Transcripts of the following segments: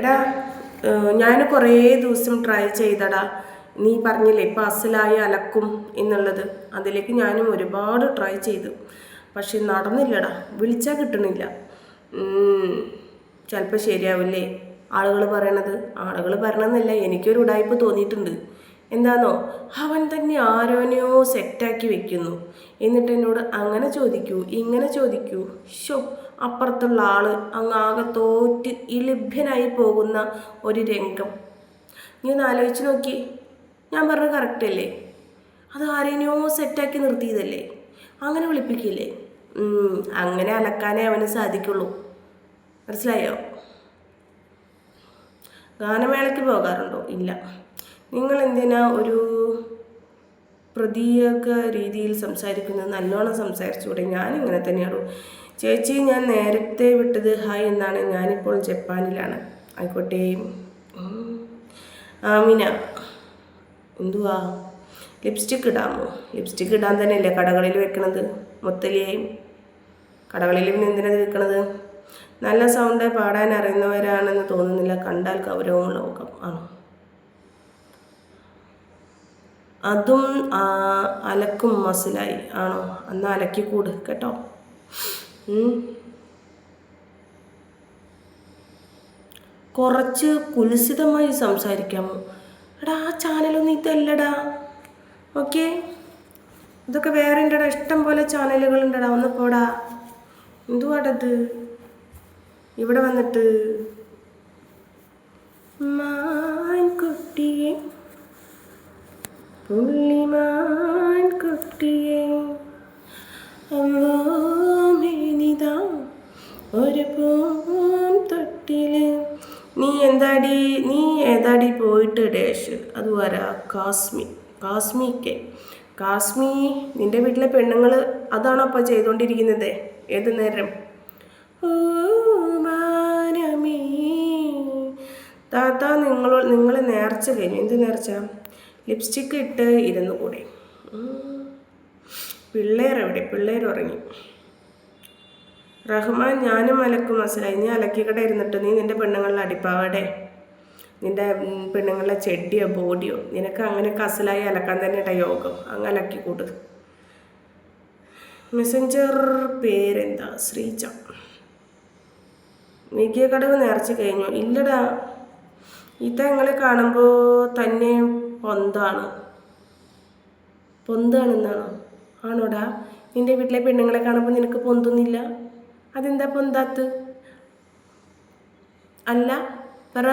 എടാ ഞാൻ കുറേ ദിവസം ട്രൈ ചെയ്തടാ. നീ പറഞ്ഞില്ലേ ഇപ്പം അസലായി അലക്കും എന്നുള്ളത്. അതിലേക്ക് ഞാനും ഒരുപാട് ട്രൈ ചെയ്തു. പക്ഷെ നടന്നില്ലടാ വിളിച്ചാൽ കിട്ടണില്ല. ചിലപ്പോൾ ശരിയാവില്ലേ? ആളുകൾ പറയണത് ആളുകൾ പറയണമെന്നല്ല എനിക്കൊരു ഉടായ്പ തോന്നിയിട്ടുണ്ട്. എന്താണോ അവൻ തന്നെ ആരോനെയോ സെറ്റാക്കി വെക്കുന്നു. എന്നിട്ട് എന്നോട് അങ്ങനെ ചോദിക്കൂ ഇങ്ങനെ ചോദിക്കൂ. ഷോ അപ്പുറത്തുള്ള ആൾ അങ്ങ് ആകെ തോറ്റ് ഇലഭ്യനായി പോകുന്ന ഒരു രംഗം. നീ ഒന്ന് ആലോചിച്ച് നോക്കി. ഞാൻ പറഞ്ഞത് കറക്റ്റ് അല്ലേ? അത് ആരെയോ സെറ്റാക്കി നിർത്തിയതല്ലേ? അങ്ങനെ വിളിപ്പിക്കില്ലേ? അങ്ങനെ അലക്കാനേ അവന് സാധിക്കുള്ളൂ. മനസ്സിലായോ? ഗാനമേളയ്ക്ക് പോകാറുണ്ടോ? ഇല്ല. നിങ്ങൾ എന്തിനാ ഒരു പ്രതീക രീതിയിൽ സംസാരിക്കുന്നത്? നല്ലോണം സംസാരിച്ചുകൂടെ ഞാൻ ഇങ്ങനെ തന്നെയാണ്? ചേച്ചി ഞാൻ നേരത്തെ വിട്ടത് ഹായ് എന്നാണ്. ഞാനിപ്പോൾ ജപ്പാനിലാണ്. ആയിക്കോട്ടെ. ആമിന. എന്തുവാ? ലിപ്സ്റ്റിക്ക് ഇടാമോ? ലിപ്സ്റ്റിക്ക് ഇടാൻ തന്നെയല്ലേ കടകളിൽ വെക്കണത്? മുത്തലിയേയും കടകളിൽ പിന്നെ എന്തിനത് വെക്കണത്? നല്ല സൗണ്ട് പാടാൻ അറിയുന്നവരാണെന്ന് തോന്നുന്നില്ല. കണ്ടാൽ ഗൗരവമുള്ള മുഖം. ആണോ? അതും അലക്കും മസിലായി. ആണോ? അന്ന് അലക്കിക്കൂട്. കേട്ടോ. കുറച്ച് കുൽസിതമായി സംസാരിക്കാമോ എടാ ആ ചാനലൊന്നും ഇതല്ലടാ. ഓക്കെ? ഇതൊക്കെ വേറെ ഉണ്ടടാ. ഇഷ്ടം പോലെ ചാനലുകൾ ഉണ്ടടാ ഒന്ന് പോടാ. എന്തുവാടത്? ഇവിടെ വന്നിട്ട്. മാൻകുട്ടിയെ പുള്ളിമാൻ നീ നീ ഏതാടി പോയിട്ട് ഡേഷ്? അത് വരാ. കാസ്മി. കാസ്മിക്ക്. കാസ്മി നിന്റെ വീട്ടിലെ പെണ്ണുങ്ങൾ അതാണോ അപ്പം ചെയ്തുകൊണ്ടിരിക്കുന്നത് ഏത് നേരം? താത്ത നിങ്ങൾ നിങ്ങൾ നേർച്ച കഴിഞ്ഞു. എന്ത് നേർച്ച? ലിപ്സ്റ്റിക്ക് ഇട്ട് ഇരുന്നു കൂടെ. പിള്ളേർ എവിടെ? പിള്ളേർ ഉറങ്ങി. റഹ്മാൻ ഞാനും അലക്കും. മനസ്സിലായി? നീ അലക്കിക്കട ഇരുന്നിട്ട്. നീ നിന്റെ പെണ്ണുങ്ങളുടെ അടിപ്പാവടെ. നിന്റെ ഉം, പെണ്ണുങ്ങളുടെ ചെടിയോ ബോഡിയോ നിനക്ക് അങ്ങനെ കസലായി അലക്കാൻ തന്നെയാ യോഗം. അങ്ങ് അലക്കി കൂട്ടു മെസ്സഞ്ചർ പേരെന്താ? ശ്രീജ. നീക്കിയ കടവ് നേർച്ച കഴിഞ്ഞു. ഇല്ലടാ. ഇത്ത ഞങ്ങളെ കാണുമ്പോൾ തന്നെ പൊന്താണ്. പൊന്താണെന്നാണോ? ആണോടാ? നിന്റെ വീട്ടിലെ പെണ്ണുങ്ങളെ കാണുമ്പോൾ നിനക്ക് പൊന്തുന്നില്ല? അതെന്താ പൊന്താത്ത് അല്ല പറ.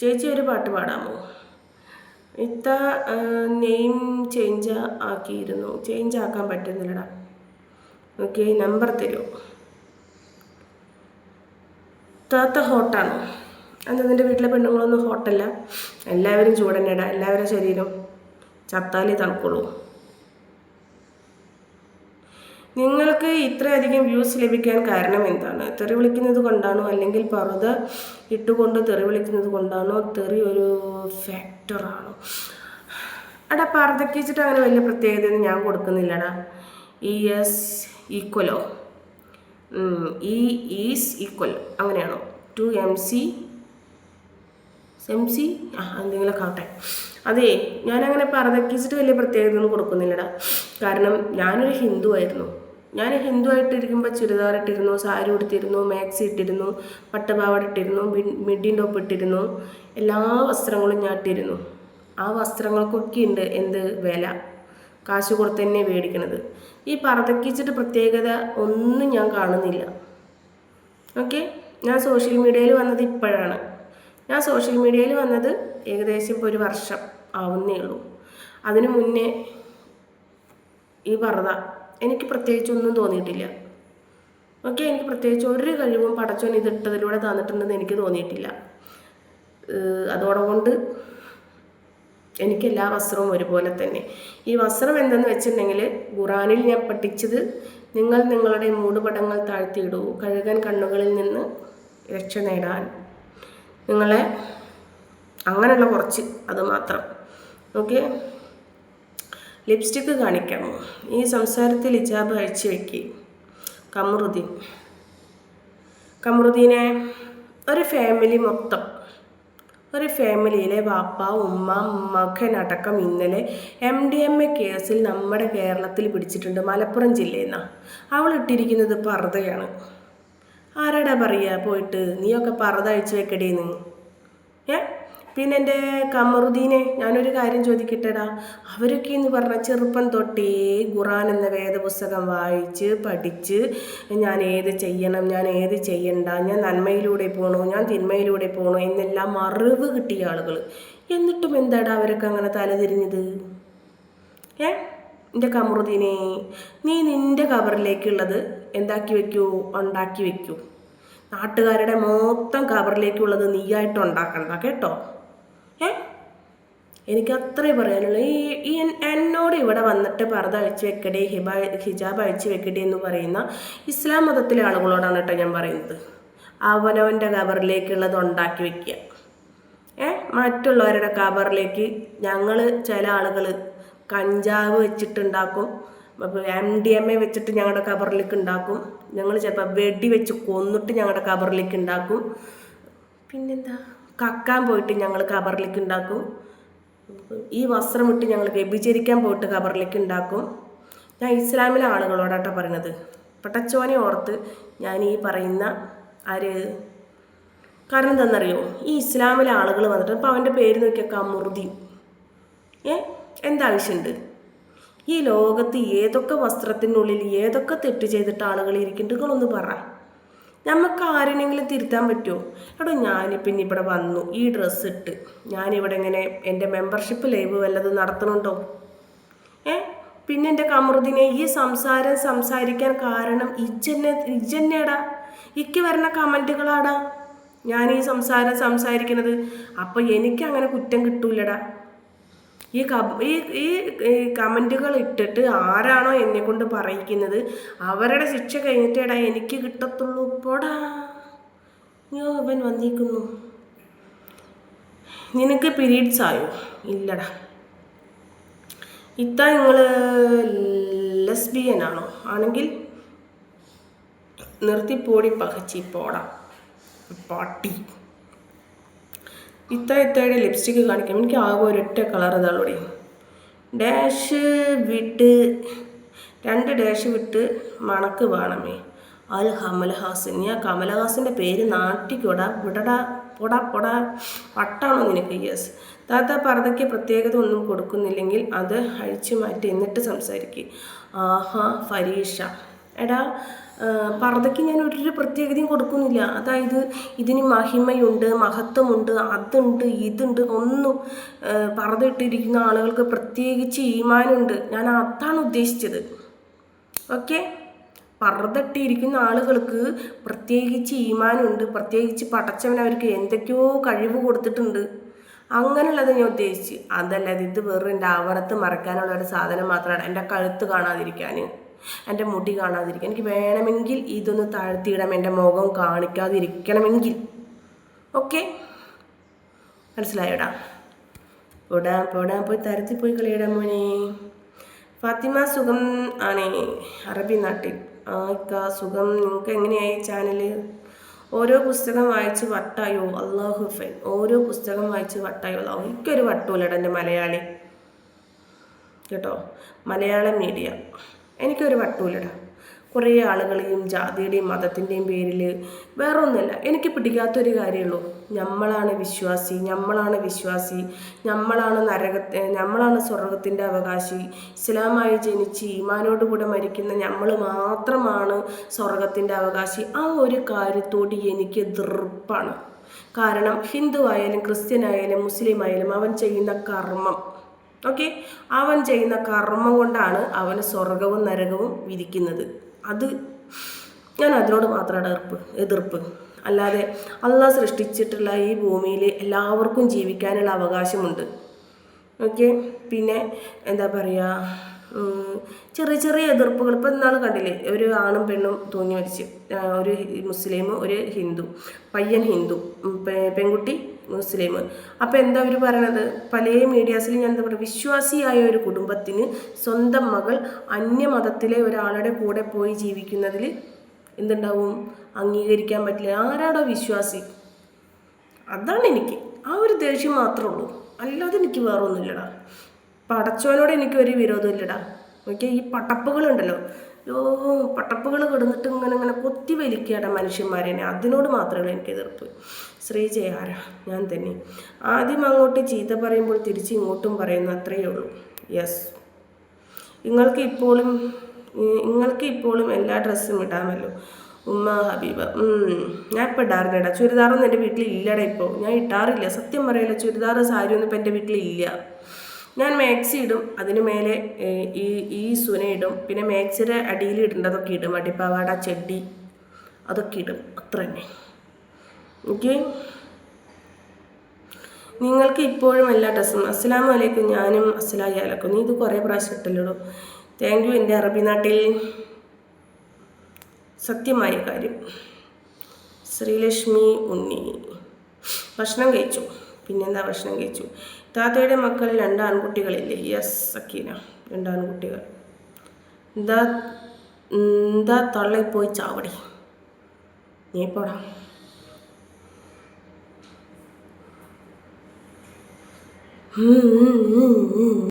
ചേച്ചി ഒരു പാട്ട് പാടാമോ? ഇത്ത നെയിം ചേഞ്ച് ആക്കിയിരുന്നു. ചേഞ്ച് ആക്കാൻ പറ്റുന്നില്ലടാ. ഓക്കെ നമ്പർ തരുമോ താത്ത ഹോട്ടാണോ? എന്താ നിന്റെ വീട്ടിലെ പെണ്ണുങ്ങളൊന്നും ഹോട്ടല്ല. എല്ലാവരും ചൂടന്നെടാ. എല്ലാവരുടെ ശരീരം ചത്താലേ തണുക്കുള്ളൂ. നിങ്ങൾക്ക് ഇത്രയധികം വ്യൂസ് ലഭിക്കാൻ കാരണം എന്താണ്? തെറി വിളിക്കുന്നത് കൊണ്ടാണോ? അല്ലെങ്കിൽ പറുത ഇട്ടുകൊണ്ട് തെറി വിളിക്കുന്നത് കൊണ്ടാണോ? തെറി ഒരു ഫാക്ടറാണോ എടാ പറുതയ്ക്ക് വെച്ചിട്ട് അങ്ങനെ വലിയ പ്രത്യേകതയൊന്നും ഞാൻ കൊടുക്കുന്നില്ലടാ. ഇ എസ് ഈക്വലോ ഇ ഈസ് ഈക്വൽ അങ്ങനെയാണോ? To M C M C ആ എന്തെങ്കിലുമൊക്കെ ആവട്ടെ. അതേ ഞാനങ്ങനെ പർദ്ദക്കിച്ചിട്ട് വലിയ പ്രത്യേകത ഒന്നും കൊടുക്കുന്നില്ലടാ. കാരണം ഞാനൊരു ഹിന്ദു ആയിരുന്നു. ഞാൻ ഹിന്ദു ആയിട്ടിരിക്കുമ്പോൾ ചുരിദാർ ഇട്ടിരുന്നു സാരി ഉടുത്തിരുന്നു മാക്സി ഇട്ടിരുന്നു പട്ടുപാവാട ഇട്ടിരുന്നു മിഡിൻ ടോപ്പ് ഇട്ടിരുന്നു എല്ലാ വസ്ത്രങ്ങളും ഞാൻ ഇട്ടിരുന്നു. ആ വസ്ത്രങ്ങൾക്കൊക്കെ ഉണ്ട് എന്ത് വില? കാശ് കൊടുത്ത് തന്നെ മേടിക്കണത്. ഈ പറതക്കിച്ചിട്ട് പ്രത്യേകത ഒന്നും ഞാൻ കാണുന്നില്ല. ഓക്കെ? ഞാൻ സോഷ്യൽ മീഡിയയിൽ വന്നത് ഇപ്പോഴാണ്. ഞാൻ സോഷ്യൽ മീഡിയയിൽ വന്നത് ഏകദേശം ഇപ്പോൾ ഒരു വർഷം ആവുന്നേ ഉള്ളൂ. അതിനു മുന്നേ ഈ പർദ്ദ എനിക്ക് പ്രത്യേകിച്ച് ഒന്നും തോന്നിയിട്ടില്ല. ഓക്കെ എനിക്ക് പ്രത്യേകിച്ച് ഒരു കഴിവും പടച്ചോൻ ഇതിട്ടതിലൂടെ തന്നിട്ടുണ്ടെന്ന് എനിക്ക് തോന്നിയിട്ടില്ല. അതോടുകൊണ്ട് എനിക്ക് എല്ലാ വസ്ത്രവും ഒരുപോലെ തന്നെ. ഈ വസ്ത്രം എന്തെന്ന് വെച്ചിട്ടുണ്ടെങ്കിൽ ഖുറാനിൽ ഞാൻ പഠിച്ചത് നിങ്ങൾ നിങ്ങളുടെ മൂടുപടങ്ങൾ താഴ്ത്തിയിടൂ കഴുകൻ കണ്ണുകളിൽ നിന്ന് രക്ഷ നേടാൻ നിങ്ങളെ അങ്ങനെയുള്ള കുറച്ച് അത് മാത്രം. ഓക്കെ ലിപ്സ്റ്റിക്ക് കാണിക്കാമോ ഈ സംസാരത്തിൽ ഇജാബ് അഴിച്ചു വെക്കി. കമറുദ്ദീൻ. കമറുദ്ദീനെ ഒരു ഫാമിലി മൊത്തം ഒരു ഫാമിലിയിലെ വാപ്പ ഉമ്മ മകനടക്കം ഇന്നലെ എം ഡി എം എ കേസിൽ നമ്മുടെ കേരളത്തിൽ പിടിച്ചിട്ടുണ്ട് മലപ്പുറം ജില്ലയിൽ നിന്നാണ് അവൾ ഇട്ടിരിക്കുന്നത് പർദ്ദയാണ്. ആരാടാ പറയുക? പോയിട്ട് നീയൊക്കെ പറതഴിച്ച് വെക്കടേന്ന്. ഏ? പിന്നെ എന്റെ കമറുദ്ദീനെ ഞാനൊരു കാര്യം ചോദിക്കട്ടെടാ? അവരൊക്കെ എന്ന് പറഞ്ഞാൽ ചെറുപ്പം തൊട്ടേ ഖുറാൻ എന്ന വേദപുസ്തകം വായിച്ച് പഠിച്ച് ഞാൻ ഏത് ചെയ്യണം ഞാൻ ഏത് ചെയ്യണ്ട ഞാൻ നന്മയിലൂടെ പോകണോ ഞാൻ തിന്മയിലൂടെ പോകണോ എന്നെല്ലാം അറിവ് കിട്ടിയ ആളുകൾ എന്നിട്ടും എന്താടാ അവരൊക്കെ അങ്ങനെ തലതിരിഞ്ഞത്? ഏ? എന്റെ കമറുദ്ദീനെ നീ നിന്റെ കവറിലേക്കുള്ളത് എന്താക്കി വെക്കൂ? ഉണ്ടാക്കി വെക്കൂ. നാട്ടുകാരുടെ മൊത്തം കവറിലേക്കുള്ളത് നീയായിട്ട് ഉണ്ടാക്കണ്ട കേട്ടോ? ഏ? എനിക്ക് അത്രേ പറയാനുള്ളൂ. ഈ ഈ എന്നോട് ഇവിടെ വന്നിട്ട് പർദ്ദ അഴിച്ച് വെക്കടേ ഹിബ ഹിജാബ് അഴിച്ച് വെക്കടേ എന്ന് പറയുന്ന ഇസ്ലാം മതത്തിലെ ആളുകളോടാണ് കേട്ടോ ഞാൻ പറയുന്നത്. അവനവന്റെ കവറിലേക്കുള്ളത് ഉണ്ടാക്കി വെക്കുക. ഏ? മറ്റുള്ളവരുടെ കവറിലേക്ക് ഞങ്ങൾ ചില ആളുകൾ കഞ്ചാവ് വെച്ചിട്ടുണ്ടാക്കും. എം ഡി എം എ വെച്ചിട്ട് ഞങ്ങളുടെ കബറിലേക്ക് ഉണ്ടാക്കും. ഞങ്ങൾ ചിലപ്പോൾ വെടി വെച്ച് കൊന്നിട്ട് ഞങ്ങളുടെ കബറിലേക്ക് ഉണ്ടാക്കും. പിന്നെന്താ? കക്കാൻ പോയിട്ട് ഞങ്ങൾ കബറിലേക്ക് ഉണ്ടാക്കും. ഈ വസ്ത്രം ഇട്ട് ഞങ്ങൾ വ്യഭിചരിക്കാൻ പോയിട്ട് കബറിലേക്ക് ഉണ്ടാക്കും. ഞാൻ ഇസ്ലാമിലെ ആളുകളോടാട്ടോ പറയുന്നത് പട്ടച്ചോനെ ഓർത്ത് ഞാൻ ഈ പറയുന്ന ആര്? കാരണം എന്താണെന്നറിയോ ഈ ഇസ്ലാമിലെ ആളുകൾ വന്നിട്ട് ഇപ്പോൾ അവന്റെ പേര് നോക്കിയാൽ കമുറുദ്ദീൻ ഏ? എന്താവശ്യമുണ്ട് ഈ ലോകത്ത് ഏതൊക്കെ വസ്ത്രത്തിനുള്ളിൽ ഏതൊക്കെ തെറ്റ് ചെയ്തിട്ട് ആളുകൾ ഇരിക്കുന്നുണ്ട് പറ. നമുക്ക് ആരെങ്കിലും തിരുത്താൻ പറ്റുമോ എടോ ഞാൻ പിന്നെ ഇവിടെ വന്നു ഈ ഡ്രസ്സ് ഇട്ട്. ഞാനിവിടെ ഇങ്ങനെ എന്റെ മെമ്പർഷിപ്പ് ലൈവ് വല്ലതും നടത്തണുണ്ടോ? ഏ? പിന്നെ എന്റെ കമറുദ്ദീനെ ഈ സംസാരം സംസാരിക്കാൻ കാരണം ഇജ്ജന്നെ ഇജ്ജന്നെടാ. ഇക്ക് വരുന്ന കമന്റുകളാടാ. ഞാൻ ഈ സംസാരം സംസാരിക്കുന്നത് അപ്പോൾ എനിക്ക് അങ്ങനെ കുറ്റം കിട്ടൂലടാ. ഈ ഈ ഈ കമന്റുകൾ ഇട്ടിട്ട് ആരാണോ എന്നെ കൊണ്ട് പറയിക്കുന്നത്? അവരുടെ ശിക്ഷ കഴിഞ്ഞിട്ടേടാ എനിക്ക് കിട്ടത്തുള്ളൂ. പോടാ. അയ്യോ അവൻ വന്നിരിക്കുന്നു നിനക്ക് പീരീഡ്സ് ആയോ ഇല്ലടാ. ഇത്ത നിങ്ങൾ ലെസ്ബിയൻ ആണോ ആണെങ്കിൽ നിർത്തിപ്പോടി പകച്ചി. പോടാ. പാട്ടി. ഇത്ത ഇത്തയുടെ ലിപ്സ്റ്റിക്ക് കാണിക്കാം എനിക്ക് ആകെ ഒരൊറ്റ കളർ ഇതാളൂടെ ഡാഷ് വിട്ട് രണ്ട് ഡാഷ് വിട്ട് മണക്ക് വേണമേ. അൽ കമൽഹാസൻ. ഞാൻ കമലഹാസന്റെ പേര് നാട്ടിക്കൊടാ വിടടാ പൊടാ പൊടാ വട്ടാണോ നിനക്ക്? യെസ് താത്ത പർദ്ദയ്ക്ക് പ്രത്യേകത ഒന്നും കൊടുക്കുന്നില്ലെങ്കിൽ അത് അഴിച്ചു മാറ്റി എന്നിട്ട് സംസാരിക്കുക ആഹാ ഫരീഷ. എടാ പർദ്ദയ്ക്ക് ഞാൻ ഒരു പ്രത്യേകതയും കൊടുക്കുന്നില്ല. അതായത് ഇതിന് മഹിമയുണ്ട് മഹത്വമുണ്ട് അതുണ്ട് ഇതുണ്ട് ഒന്നും പർദ്ദ ഇട്ടിരിക്കുന്ന ആളുകൾക്ക് പ്രത്യേകിച്ച് ഈമാനുണ്ട്. ഞാൻ അതാണ് ഉദ്ദേശിച്ചത്. ഓക്കെ? പർദ്ദട്ടിയിരിക്കുന്ന ആളുകൾക്ക് പ്രത്യേകിച്ച് ഈമാനുണ്ട് പ്രത്യേകിച്ച് പടച്ചവൻ അവർക്ക് എന്തൊക്കെയോ കഴിവ് കൊടുത്തിട്ടുണ്ട്. അങ്ങനെയുള്ളത് ഞാൻ ഉദ്ദേശിച്ച്. അതല്ലാതെ ഇത് വെറും എന്റെ ആവറത്ത് മറക്കാനുള്ള ഒരു സാധനം മാത്രമാണ്. എന്റെ കഴുത്ത് കാണാതിരിക്കാൻ. എന്റെ മുടി കാണാതിരിക്കാൻ. എനിക്ക് വേണമെങ്കിൽ ഇതൊന്ന് താഴ്ത്തിയിടാം. എന്റെ മുഖം കാണിക്കാതിരിക്കണമെങ്കിൽ. ഓക്കെ? മനസ്സിലായോടാ? പോടാ പോടാ പോയി തരത്തിൽ പോയി കളിയിടാൻ മോനെ. ഫാത്തിമ സുഖം ആണേ. അറബി നാട്ടിൽ. ആ ഇക്ക സുഖം. നിങ്ങൾക്ക് എങ്ങനെയായി ചാനൽ ഓരോ പുസ്തകം വായിച്ച് വട്ടായോ? അള്ളാഹു ഫൈൻ ഓരോ പുസ്തകം വായിച്ച് വട്ടായോ? എനിക്കൊരു വട്ടൂലട എന്റെ മലയാളി. കേട്ടോ? മലയാളം മീഡിയ എനിക്കൊരു വട്ടൂലട. കുറേ ആളുകളെയും ജാതിയുടെയും മതത്തിന്റെയും പേരിൽ വേറൊന്നുമില്ല എനിക്ക് പിടിക്കാത്തൊരു കാര്യമുള്ളൂ. നമ്മളാണ് വിശ്വാസി നമ്മളാണ് വിശ്വാസി നമ്മളാണ് നരക നമ്മളാണ് സ്വർഗത്തിന്റെ അവകാശി. ഇസ്ലാമായി ജനിച്ച് ഈമാനോടുകൂടെ മരിക്കുന്ന നമ്മൾ മാത്രമാണ് സ്വർഗത്തിന്റെ അവകാശി. ആ ഒരു കാര്യത്തോട് എനിക്ക് ദൃപ്പാണ് കാരണം ഹിന്ദു ആയാലും ക്രിസ്ത്യൻ ആയാലും മുസ്ലിം ആയാലും അവൻ ചെയ്യുന്ന കർമ്മം. ഓക്കെ അവൻ ചെയ്യുന്ന കർമ്മം കൊണ്ടാണ് അവന് സ്വർഗവും നരകവും വിധിക്കുന്നത്. അത് ഞാൻ അതിനോട് മാത്രമാണ് എതിർപ്പ് എതിർപ്പ്. അല്ലാതെ അള്ളാഹ് സൃഷ്ടിച്ചിട്ടുള്ള ഈ ഭൂമിയിൽ എല്ലാവർക്കും ജീവിക്കാനുള്ള അവകാശമുണ്ട്. ഓക്കെ പിന്നെ എന്താ പറയുക ചെറിയ ചെറിയ എതിർപ്പുകൾ. ഇപ്പം ഇന്നാൾ കണ്ടില്ലേ ഒരു ആണും പെണ്ണും തൂങ്ങി മരിച്ച്. ഒരു മുസ്ലിം ഒരു ഹിന്ദു പയ്യൻ ഹിന്ദു പെൺകുട്ടി മുസ്ലിം അപ്പോൾ എന്താ അവർ പറയണത്? പല മീഡിയാസിൽ ഞാൻ എന്താ പറയുക വിശ്വാസിയായ ഒരു കുടുംബത്തിന് സ്വന്തം മകൾ അന്യമതത്തിലെ ഒരാളുടെ കൂടെ പോയി ജീവിക്കുന്നതിൽ എന്തുണ്ടാവും? അംഗീകരിക്കാൻ പറ്റില്ല. ആരാടോ വിശ്വാസി? അതാണ് എനിക്ക്. ആ ഒരു ദേഷ്യം മാത്രമേ ഉള്ളൂ. അല്ലാതെ എനിക്ക് വേറൊന്നുമില്ലടാ. പടച്ചവനോട് എനിക്ക് ഒരു വിരോധമില്ലടാ. ഓക്കെ? ഈ പട്ടപ്പുകളുണ്ടല്ലോ ഓ പട്ടപ്പുകൾ കിടന്നിട്ട് ഇങ്ങനെ ഇങ്ങനെ കൊത്തി വലിക്കുകയാണ് മനുഷ്യന്മാരെ. അതിനോട് മാത്രമേ എനിക്ക് എതിർപ്പ്. ശ്രീജയ ആരാ ഞാൻ തന്നെ. ആദ്യം അങ്ങോട്ട് ചീത്ത പറയുമ്പോൾ തിരിച്ച് ഇങ്ങോട്ടും പറയുന്നു അത്രയേ ഉള്ളൂ. യെസ് നിങ്ങൾക്ക് ഇപ്പോഴും നിങ്ങൾക്ക് ഇപ്പോഴും എല്ലാ ഡ്രസ്സും ഇടാമല്ലോ. ഉമ്മ ഹബീബ ഞാൻ ഇപ്പോൾ ഇടാറില്ലടാ ചുരിദാറൊന്നും എന്റെ വീട്ടിൽ ഇല്ലടാ ഇപ്പോൾ ഞാൻ ഇട്ടാറില്ല. സത്യം പറയില്ല ചുരിദാർ സാരിയൊന്നും ഇപ്പം എന്റെ വീട്ടിൽ ഇല്ല ഞാൻ മാക്സി ഇടും. അതിന് മേലെ ഈ ഈ സുന ഇടും. പിന്നെ മാക്സിയുടെ അടിയിൽ ഇടേണ്ടതൊക്കെ ഇടും. അടിപ്പാവാട ചെടി അതൊക്കെ ഇടും. അത്ര തന്നെ. ഓക്കെ? നിങ്ങൾക്ക് ഇപ്പോഴും എല്ലാ ഡ്രസ്സും അസ്സലാമു അലൈക്കും. ഞാനും അസ്സലായി അലക്കും. നീ ഇത് കുറേ പ്രാവശ്യം ഇട്ടല്ലോ താങ്ക് യു എന്റെ അറബി നാട്ടിൽ. സത്യമായ കാര്യം. ശ്രീലക്ഷ്മി ഉണ്ണി. ഭക്ഷണം കഴിച്ചു. പിന്നെന്താ ഭക്ഷണം കഴിച്ചു? താത്തയുടെ മക്കൾ രണ്ട് ആൺകുട്ടികളില്ലേ? യെസ് സക്കീന. രണ്ട് ആൺകുട്ടികൾ. എന്താ എന്താ തള്ളി പോയി ചാവടി? നീ പോടാ. ഹും.